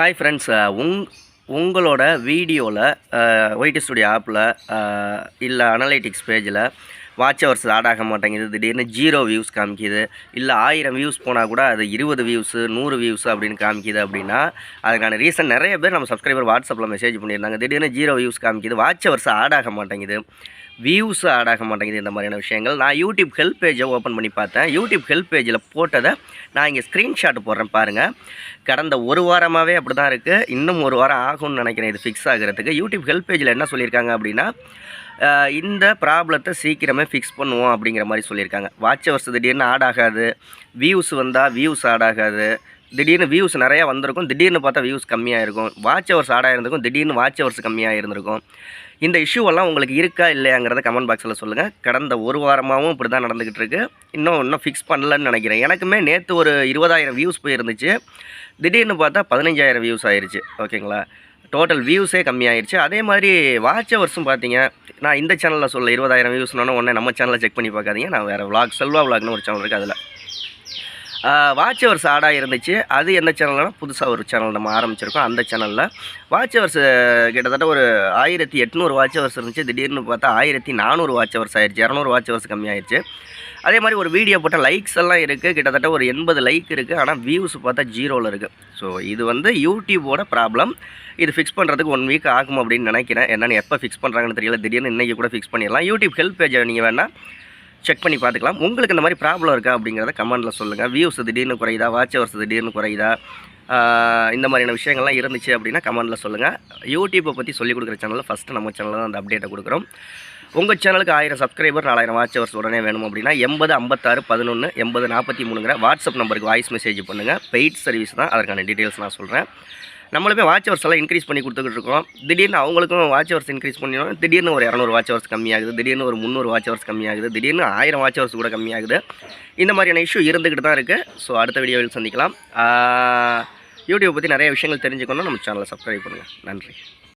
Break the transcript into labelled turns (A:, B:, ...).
A: Hi friends uh, உங் உங்களோட வீடியோவில் ஒயிட் ஸ்டுடியோ ஆப்பில் இல்லை அனலைட்டிக்ஸ் பேஜில் வாட்ச் ஹவர்ஸ் ஆட் ஆக மாட்டேங்குது. திடீர்னு ஜீரோ வியூஸ் காமிக்கிது. இல்லை ஆயிரம் வியூஸ் போனால் கூட அது இருபது வியூஸு நூறு வியூஸ் அப்படின்னு காமிக்கிது அப்படின்னா அதுக்கான ரீசன் நிறைய பேர் நம்ம சப்ஸ்கிரைபர் வாட்ஸ்அப்பில் மெசேஜ் பண்ணியிருந்தாங்க. திடீர்னு ஜீரோ வியூஸ் காமிக்கிது. வாட்ச் ஹவர்ஸ் ஆட் ஆக மாட்டேங்குது. வியூஸ் ஆட் ஆக மாட்டேங்குது இந்த மாதிரியான விஷயங்கள். நான் யூடியூப் ஹெல்ப் பேஜை ஓப்பன் பண்ணி பார்த்தேன். யூடியூப் ஹெல்ப் பேஜில் போட்டதை நான் இங்கே ஸ்க்ரீன்ஷாட் போடுறேன் பாருங்கள் கடந்த ஒரு வாரமாகவே அப்படி தான் இருக்குது இன்னும் ஒரு வாரம் ஆகும்னு நினைக்கிறேன் இது ஃபிக்ஸ் ஆகிறதுக்கு. யூடியூப் ஹெல்ப் பேஜில் என்ன சொல்லியிருக்காங்க அப்படின்னா இந்த ப்ராப்ளத்தை சீக்கிரமே ஃபிக்ஸ் பண்ணுவோம் அப்படிங்கிற மாதிரி சொல்லியிருக்காங்க. வாட்ச் ஹவர்ஸ் திடீர்னு ஆட் ஆகாது. வியூஸ் வந்தால் வியூஸ் ஆட் ஆகாது. திடீர்னு வியூஸ் நிறையா வந்திருக்கும். திடீர்னு பார்த்தா வியூஸ் கம்மியாக இருக்கும் வாட்ச் ஹவர்ஸ் ஆடாக இருந்திருக்கும் திடீர்னு வாட்ச் ஹவர்ஸ் கம்மியாக இருந்திருக்கும் இந்த இஷ்யூவெல்லாம் உங்களுக்கு இருக்கா இல்லையாங்கிறத கமெண்ட் பாக்ஸில் சொல்லுங்கள் கடந்த ஒரு வாரமாகவும் இப்படி தான் நடந்துக்கிட்டு இருக்குது இன்னும் இன்னும் ஃபிக்ஸ் பண்ணலன்னு நினைக்கிறேன். எனக்குமே நேற்று ஒரு இருபதாயிரம் வியூஸ் போயிருந்துச்சு. திடீர்னு பார்த்தா பதினஞ்சாயிரம் வியூஸ் ஆயிடுச்சு ஓகேங்களா? டோட்டல் வியூஸே கம்மியாயிருச்சு. அதே மாதிரி வாட்ச் ஹவர்ஸும் பார்த்தீங்க. நான் இந்த சேனலில் சொல்ல இருபதாயிரம் வியூஸ்னு உடனே நம்ம சேனலில் செக் பண்ணி பார்க்காதீங்க. நான் வேறு விளாக் செல்வா விளாக்னு ஒரு சேனல் இருக்குது அதில். வாட்ச் ஹவர்ஸ் ஆடாக இருந்துச்சு. அது எந்த சேனல்னா புதுசாக ஒரு சேனல் நம்ம ஆரம்பிச்சிருக்கோம். அந்த சேனலில் வாட்ச் ஹவர்ஸ் கிட்டத்தட்ட ஒரு ஆயிரத்தி எட்நூறு வாட்ச் ஹவர்ஸ் இருந்துச்சு. திடீர்னு பார்த்தா ஆயிரத்தி நானூறு வாட்ச் ஹவர்ஸ் ஆயிடுச்சு. இரநூறு வாட்ச் ஹவர்ஸ் கம்மியாயிருச்சு. அதே மாதிரி ஒரு வீடியோ போட்ட லைக்ஸ் எல்லாம் இருக்குது கிட்டத்தட்ட ஒரு எண்பது லைக் இருக்குது ஆனால் வியூஸ் பார்த்தா ஜீரோவில் இருக்குது ஸோ இது வந்து யூடியூபோட ப்ராப்ளம் இது ஃபிக்ஸ் பண்ணுறதுக்கு ஒன் வீக் ஆகும் அப்படின்னு நினைக்கிறேன். என்னென்னு எப்போ ஃபிக்ஸ் பண்ணுறாங்கன்னு தெரியல. திடீர்னு இன்றைக்கி கூட ஃபிக்ஸ் பண்ணிடலாம். யூடியூப் ஹெல்ப் பேஜை நீங்கள் வேணால் செக் பண்ணி பார்த்துக்கலாம். உங்களுக்கு இந்த மாதிரி ப்ராப்ளம் இருக்கா அப்படிங்கிறத கமெண்ட்டில் சொல்லுங்கள் வியூஸ் திடீர்னு குறையுதா? வாட்ச் ஹவர்ஸ் திடீர்னு குறையுதா? இந்த மாதிரியான விஷயங்கள்லாம் இருந்துச்சு அப்படின்னா கமெண்ட்டில் சொல்லுங்கள் யூடியூப்பை பற்றி சொல்லிக் கொடுக்குற சேனலில் ஃபஸ்ட்டு நம்ம சேனலில் தான் அந்த அப்டேட்டை கொடுக்குறோம். உங்கள் சேனலுக்கு ஆயிரம் சப்ஸ்கிரைபர் நாலாயிரம் வாட்ச் ஹவர்ஸ் உடனே வேணும் அப்படின்னா எண்பது ஐம்பத்தாறு பதினொன்று எண்பது நாற்பத்தி மூணுங்கிற வாட்ஸ்அப் நம்பருக்கு வாய்ஸ் மெசேஜ் பண்ணுங்கள் பெய்ட் சர்வீஸ் தான். அதற்கான டீட்டெயில்ஸ் நான் சொல்கிறேன் நம்மளுமே வாட்ச் ஹவர்ஸ் எல்லாம் இன்க்ரீஸ் பண்ணி கொடுத்துக்கிட்டு இருக்கோம். திடீர்னு அவங்களுக்கும் வாட்ச் ஹவர்ஸ் இன்க்ரீஸ் பண்ணிடும். திடீர்னு ஒரு இரநூறு வாட்ச் ஹவர்ஸ் கம்மியாகுது. திடீர்னு ஒரு முந்நூறு வாட்ச் ஹவர்ஸ் கம்மியாகுது. திடீர்னு ஆயிரம் வாட்ச் ஹவர்ஸ் கூட கம்மியாகுது. இந்த மாதிரியான இஷ்யூ இருந்துக்கிட்டு தான் இருக்குது ஸோ அடுத்த வீடியோவில் சந்திக்கலாம். யூடியூப் பற்றி நிறைய விஷயங்கள் தெரிஞ்சுக்கணும் நம்ம சேனலை சப்ஸ்கிரைப் பண்ணுங்கள் நன்றி.